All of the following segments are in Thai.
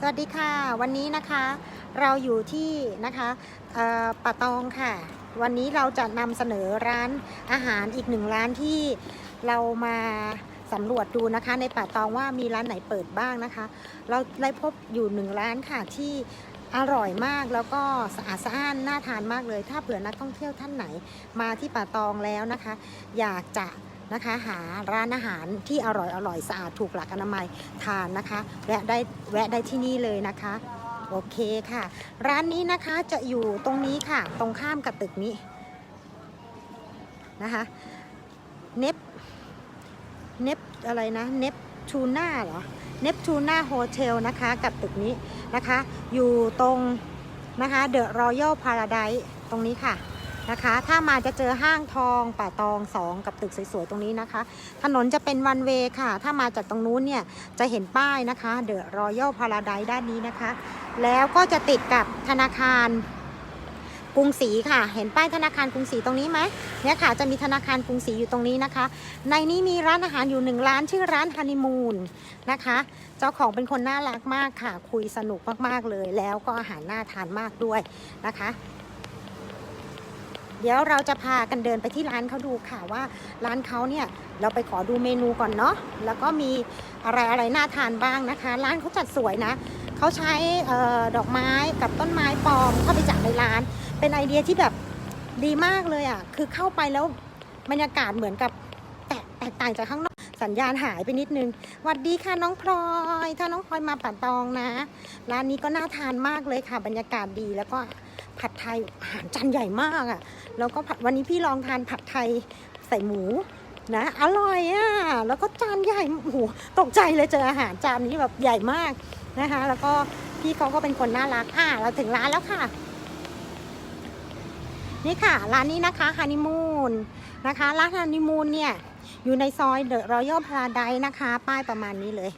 สวัสดีค่ะ วันนี้นะคะเราอยู่ที่นะคะป่าตองค่ะ วันนี้เราจะนำเสนอร้านอาหารอีกหนึ่งร้านที่เรามาสำรวจดูนะคะ ในป่าตองว่ามีร้านไหนเปิดบ้างนะคะ เราได้พบอยู่หนึ่งร้านค่ะที่อร่อยมากแล้วก็สะอาดสะอ้านน่าทานมากเลย ถ้าเผื่อนักท่องเที่ยวท่านไหนมาที่ป่าตองแล้วนะคะ อยากจะ นะคะ หาร้านอาหารที่อร่อยอร่อยสะอาดถูกหลักอนามัยทานนะคะแวะได้แวะได้ที่นี่เลยนะคะโอเคค่ะ ร้านนี้นะคะจะอยู่ตรงนี้ค่ะ ตรงข้ามกับตึกนี้นะคะเนปเนปอะไรนะเนปทูน่าเหรอเนปทูน่าโฮเทลนะคะกับตึกนี้นะคะ อยู่ตรงนะคะเดอะรอยัลพาราไดตรงนี้ค่ะ นะคะ ถ้ามาจะเจอห้างทอง ป่าตองสองกับตึกสวยๆ ตรงนี้นะคะ ถนนจะเป็นวันเวค่ะ ถ้ามาจากตรงนู้นเนี่ย จะเห็นป้ายนะคะ เดอะรอยัลพาราไดด้านนี้นะคะ แล้วก็จะติดกับธนาคารกรุงศรีค่ะ เห็นป้ายธนาคารกรุงศรีตรงนี้ไหมเนี่ยค่ะ จะมีธนาคารกรุงศรีอยู่ตรงนี้นะคะ ในนี้มีร้านอาหารอยู่หนึ่งร้านชื่อร้านฮันนีมูนนะคะ เจ้าของเป็นคนน่ารักมากค่ะ คุยสนุกมากๆเลย แล้วก็อาหารน่าทานมากด้วยนะคะ เดี๋ยวเราจะพากันเดินไปที่ร้านเขาดูค่ะว่าร้านเขาเนี่ยเราไปขอดูเมนูก่อนเนาะแล้วก็มีอะไรอะไรน่าทานบ้างนะคะ ร้านเขาจัดสวยนะเขาใช้ออดอกไม้กับต้นไม้ปลอมเข้าไปจัดในร้าน เป็นไอเดียที่แบบดีมากเลยอะ่ะคือเข้าไปแล้วบรรยากาศเหมือนกับแตกแตกต่างจากข้างนอกสัญญาณหายไปนิดนึงสวัสดีค่ะน้องพลอย ถ้าน้องพลอยมาป่าตองนะ ร้านนี้ก็น่าทานมากเลยค่ะ บรรยากาศดีแล้วก็ ผัดไทยอาหารจานใหญ่มากอะ่ะ แล้วก็ผัดวันนี้พี่ลองทานผัดไทยใส่หมูนะ อร่อยอะ่ะ แล้วก็จานใหญ่โอ้โหตกใจเลยเจออาหารจานนี้แบบใหญ่มากนะคะ แล้วก็พี่เขาก็เป็นคนน่ารักอะเราถึงร้านแล้วค่ะ นี่ค่ะ ร้านนี้นะคะฮันนีมูนนะคะร้านฮันนีมูนเนี่ยอยู่ในซอยเดอะรอยัลพาราไดนะคะ ป้ายประมาณนี้เลย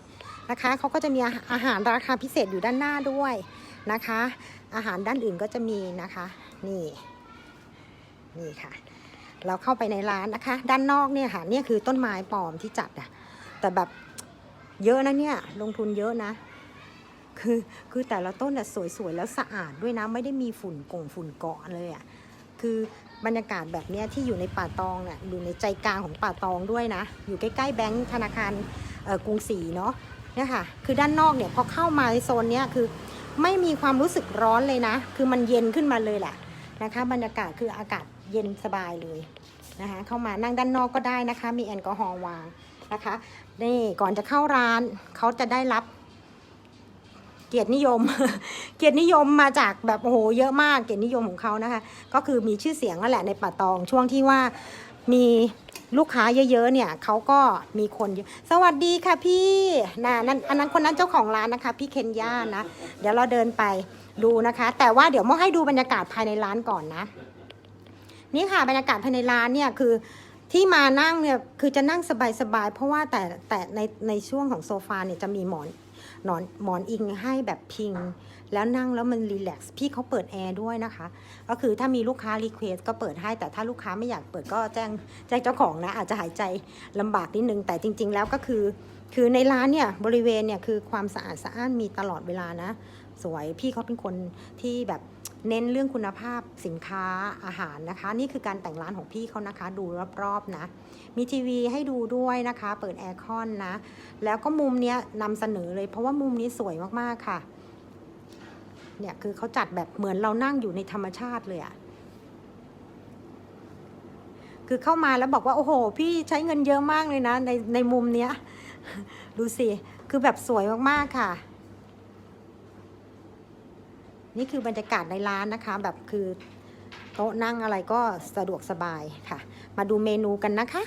นะคะเขาก็จะมีอาหารราคาพิเศษอยู่ด้านหน้าด้วย นะคะ อาหารด้านอื่นก็จะมีนะคะ นี่นี่ค่ะ เราเข้าไปในร้านนะคะ ด้านนอกเนี่ยค่ะเนี่ยคือต้นไม้ปลอมที่จัดอะแต่แบบเยอะนะเนี่ยลงทุนเยอะนะ คือคือแต่ละต้นอะสวยๆแล้วสะอาดด้วยนะ ไม่ได้มีฝุ่นกงฝุ่นเกาะเลยอะคือบรรยากาศแบบเนี้ยที่อยู่ในป่าตองเนี่ยอยู่ในใจกลางของป่าตองด้วยนะ อยู่ใกล้ๆแบงก์ธนาคารกรุงศรีเนาะเนี่ยค่ะ คือด้านนอกเนี่ยพอเข้ามาในโซนเนี้ยคือ ไม่มีความรู้สึกร้อนเลยนะ คือมันเย็นขึ้นมาเลยแหละนะคะ บรรยากาศคืออากาศเย็นสบายเลยนะคะ เข้ามานั่งด้านนอกก็ได้นะคะ มีแอลกอฮอล์วางนะคะนี่ก่อนจะเข้าร้านเขาจะได้รับ เกียรตินิยม เกียรตินิยมมาจากแบบโอ้โหเยอะมากเกียรตินิยมของเขานะคะ ก็คือมีชื่อเสียงนั่นแหละในป่าตองช่วงที่ว่ามี ลูกค้าเยอะๆเนี่ยเขาก็มีคนเยอะสวัสดีค่ะพี่นะนั่นอันนั้นคนนั้นเจ้าของร้านนะคะ พี่เคนย่านะ เดี๋ยวเราเดินไปดูนะคะ แต่ว่าเดี๋ยวมอให้ดูบรรยากาศภายในร้านก่อนนะ นี่ค่ะบรรยากาศภายในร้านเนี่ยคือที่มานั่งเนี่ยคือจะนั่งสบายๆเพราะว่าแต่แต่ในในช่วงของโซฟาเนี่ยจะมีหมอน หนอนหมอนอิงให้แบบพิง แล้วนั่งแล้วมันรีแลกซ์พี่เขาเปิดแอร์ด้วยนะคะ ก็คือถ้ามีลูกค้ารีเควสก็เปิดให้ แต่ถ้าลูกค้าไม่อยากเปิดก็แจ้งแจ้งเจ้าของนะ อาจจะหายใจลำบากนิดนึง แต่จริง ๆ แล้วก็คือ คือในร้านเนี่ยบริเวณเนี่ยคือความสะอาดสะอ้านมีตลอดเวลานะ สวย พี่เขาเป็นคนที่แบบเน้นเรื่องคุณภาพสินค้าอาหารนะคะ นี่คือการแต่งร้านของพี่เขานะคะ ดูรอบๆนะ มีทีวีให้ดูด้วยนะคะ เปิดแอร์คอนนะ แล้วก็มุมเนี้ยนำเสนอเลย เพราะว่ามุมนี้สวยมากๆค่ะ เนี่ยคือเขาจัดแบบเหมือนเรานั่งอยู่ในธรรมชาติเลยอะคือเข้ามาแล้วบอกว่า โอ้โห พี่ใช้เงินเยอะมากเลยนะ ในในมุมเนี้ย ดูสิ คือแบบสวยมากๆค่ะ นี่คือบรรยากาศในร้านนะคะ แบบคือโต๊ะนั่งอะไรก็สะดวกสบายค่ะ มาดูเมนูกันนะคะ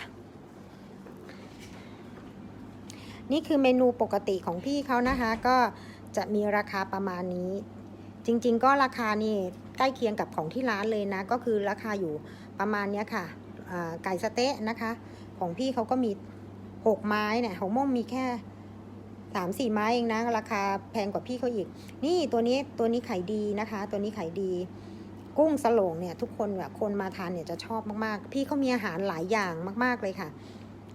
นี่คือเมนูปกติของพี่เขานะคะ ก็จะมีราคาประมาณนี้ จริง ๆ ก็ราคานี่ใกล้เคียงกับของที่ร้านเลยนะ ก็คือราคาอยู่ประมาณนี้ค่ะไก่สเต๊ะนะคะ ของพี่เขาก็มี 6 ไม้เนี่ยของม่อมมีแค่ สามสี่ไม้เองนะ ราคาแพงกว่าพี่เขาอีก นี่ตัวนี้ตัวนี้ขายดีนะคะ ตัวนี้ขายดี กุ้งสโลงเนี่ยทุกคนแบบคนมาทานเนี่ยจะชอบมากๆ พี่เขามีอาหารหลายอย่างมาก ๆเลยค่ะ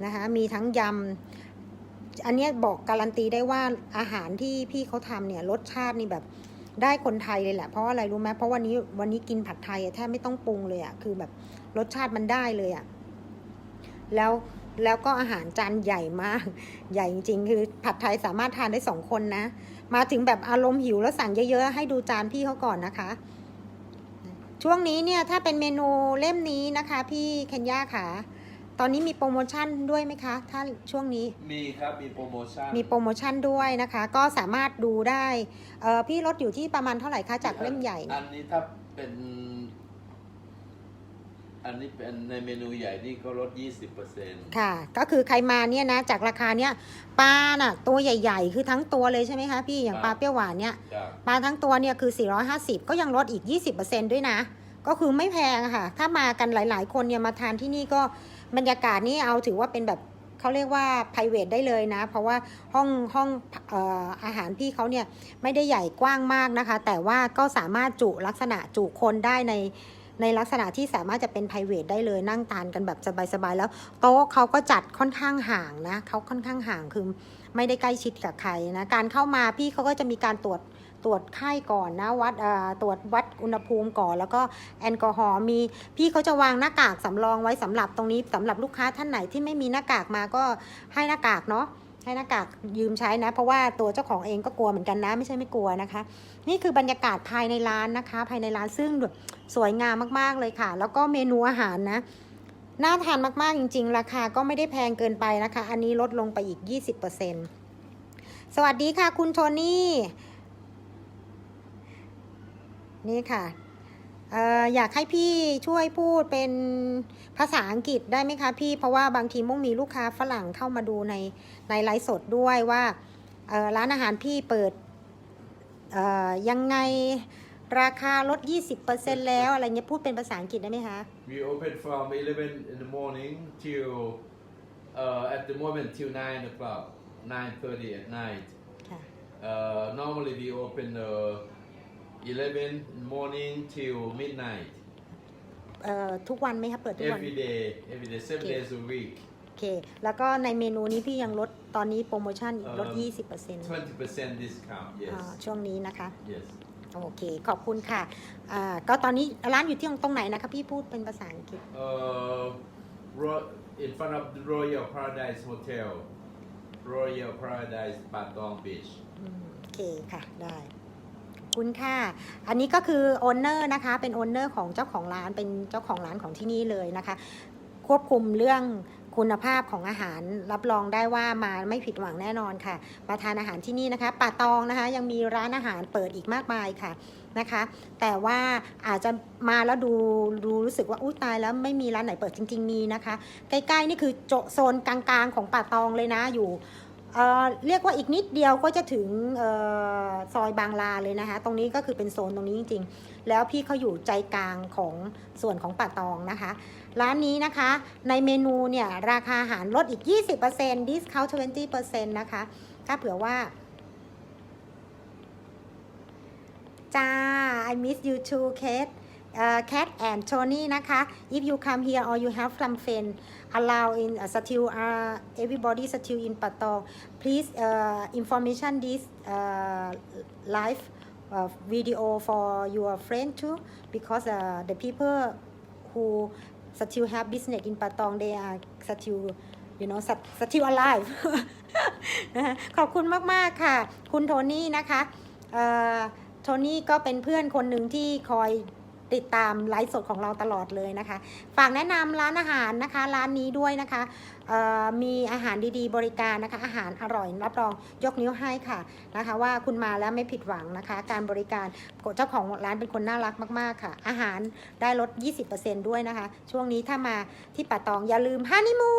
นะคะมีทั้งยำอันนี้บอกการันตีได้ว่าอาหารที่พี่เขาทำเนี่ยรสชาตินี่แบบได้คนไทยเลยแหละ เพราะอะไรรู้ไหมเพราะวันนี้วันนี้กินผัดไทยแทบไม่ต้องปรุงเลยอะคือแบบรสชาติมันได้เลยอะแล้ว แล้วก็อาหารจานใหญ่มาก ใหญ่จริงๆ คือผัดไทยสามารถทานได้สองคนนะ มาถึงแบบอารมณ์หิวแล้วสั่งเยอะๆ ให้ดูจานพี่เขาก่อนนะคะ ช่วงนี้เนี่ยถ้าเป็นเมนูเล่มนี้นะคะ พี่เคนย่าค่ะ ตอนนี้มีโปรโมชั่นด้วยไหมคะ ถ้าช่วงนี้ มีครับ มีโปรโมชั่น มีโปรโมชั่นด้วยนะคะ ก็สามารถดูได้ เออพี่ลดอยู่ที่ประมาณเท่าไหร่คะจากเล่มใหญ่ อันนี้ถ้าเป็น อันนี้เป็นในเมนูใหญ่นี่ก็ลด 20%ค่ะ ก็คือใครมาเนี่ยนะ จากราคาเนี่ยปลาน่ะตัวใหญ่ๆ คือทั้งตัวเลยใช่ไหมคะพี่อย่างปลาเปรี้ยวหวานเนี่ยจากปลาทั้งตัวเนี่ยคือ 450 ก็ยังลดอีก 20%ด้วยนะ ก็คือไม่แพงอะค่ะ ถ้ามากันหลายๆ คนเนี่ยมาทานที่นี่ก็บรรยากาศนี่เอาถือว่าเป็นแบบเขาเรียกว่า p r i v a t ได้เลยนะ เพราะว่าห้องห้องเอ่ออาหารพี่เขาเนี่ยไม่ได้ใหญ่กว้างมากนะคะ แต่ว่าก็สามารถจุลักษณะจุคนได้ใน ในลักษณะที่สามารถจะเป็น p r i v a t ได้เลยนั่งทานกันแบบสบายๆแล้วโต๊ะเขาก็จัดค่อนข้างห่างนะเขาค่อนข้างห่างคือไม่ได้ใกล้ชิดกับใครนะการเข้ามาพี่เขาก็จะมีการตรวจตรวจไข้ก่อนนะวัดเอ่อตรวจวัดอุณหภูมิก่อน แล้วก็แอลกอฮอล์มีพี่เขาจะวางหน้ากากสำรองไว้สำหรับตรงนี้สำหรับลูกค้าท่านไหนที่ไม่มีหน้ากากมาก็ให้หน้ากากเนาะ ให้หน้ากากยืมใช้นะ เพราะว่าตัวเจ้าของเองก็กลัวเหมือนกันนะ ไม่ใช่ไม่กลัวนะคะ นี่คือบรรยากาศภายในร้านนะคะ ภายในร้านซึ่งแบบสวยงามมากๆเลยค่ะ แล้วก็เมนูอาหารนะน่าทานมากๆจริง ๆ ราคาก็ไม่ได้แพงเกินไปนะคะ อันนี้ลดลงไปอีก 20%สวัสดีค่ะคุณโทนี่ นี่ค่ะ อ่ออยากให้พี่ช่วยพูดเป็นภาษาอังกฤษได้ไหมคะพี่ เพราะว่าบางทีมุ่งมีลูกค้าฝรั่งเข้ามาดูในในไลฟ์สดด้วยว่าเอ่อร้านอาหารพี่เปิดเอ่อยังไงราคาลด 20%แล้วอะไรเงี้ยพูดเป็นภาษาอังกฤษได้ไหมคะ We open from 11 in the morning till uh, at the moment till 9 o'clock 9.30 at night ค่ะ uh, normally we open uh, 11 in the morning till midnight เอ่อทุกวันไหมคะเปิดทุกวัน every day every day seven Okay. days a week โอเค แล้วก็ในเมนูนี้พี่ยังลดตอนนี้โปรโมชั่นลด เอ่อ 20% 20% discount อ่า yes ช่วงนี้นะคะ yes โอเค ขอบคุณค่ะอ่าก็ตอนนี้ร้านอยู่ที่ตรงไหนนะคะ พี่พูดเป็นภาษาอังกฤษ uh, Ro- in front of the Royal Paradise Hotel Royal Paradise Patong Beach อืมโอเคค่ะ ได้ขอบ คุณค่ะ อันนี้ก็คือโอนเนอร์นะคะ เป็นโอนเนอร์ของเจ้าของร้าน เป็นเจ้าของร้านของที่นี่เลยนะคะ ควบคุมเรื่องคุณภาพของอาหารรับรองได้ว่ามาไม่ผิดหวังแน่นอนค่ะ มาทานอาหารที่นี่นะคะป่าตองนะคะ ยังมีร้านอาหารเปิดอีกมากมายค่ะนะคะ แต่ว่าอาจจะมาแล้วดูดูรู้สึกว่าอุ้ตายแล้วไม่มีร้านไหนเปิดจริง ๆ มีนะคะ ใกล้ๆนี่คือโจโซนกลางๆของป่าตองเลยนะอยู่ เเรียกว่าอีกนิดเดียวก็จะถึงออซอยบางลาเลยนะคะ ตรงนี้ก็คือเป็นโซนตรงนี้จริงๆ แล้วพี่เขาอยู่ใจกลางของส่วนของป่าตองนะคะ ร้านนี้นะคะในเมนูเนี่ยราคาอาหารลดอีก 20% discount 20%นะคะ ถ้าเผื่อว่า จ้า I miss you too Kate Cat and Tony นะคะ if you come here or you have some friend allow in uh, still uh, everybody still in Patong please uh, information this uh, live uh, video for your friend too because uh, the people who still have business in Patong they are still you know still alive ขอบคุณมาก ๆ ค่ะ คุณโทนี่นะคะโทนี่ก็เป็นเพื่อนคนหนึ่งที่คอย ติดตามไลฟ์สดของเราตลอดเลยนะคะ ฝากแนะนำร้านอาหารนะคะ ร้านนี้ด้วยนะคะมีอาหารดีๆ บริการนะคะ อาหารอร่อยรับรองยกนิ้วให้ค่ะนะคะ ว่าคุณมาแล้วไม่ผิดหวังนะคะ การบริการเจ้าของร้านเป็นคนน่ารักมากๆค่ะ อาหารได้ลด 20%ด้วยนะคะ ช่วงนี้ถ้ามาที่ป่าตองอย่าลืมฮันนีมู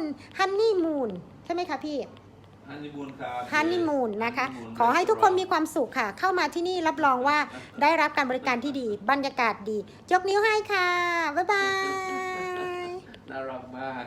นฮันนีมูนใช่ไหมคะพี่ ฮันนีมูนครับ ฮันนีมูน Yes นะคะ Honeymoon ขอให้ทุกคนมี Restaurant ความสุขค่ะ เข้ามาที่นี่รับรองว่าได้รับการบริการที่ดี บรรยากาศดี ยกนิ้วให้ค่ะ บ๊ายบาย น่ารักมาก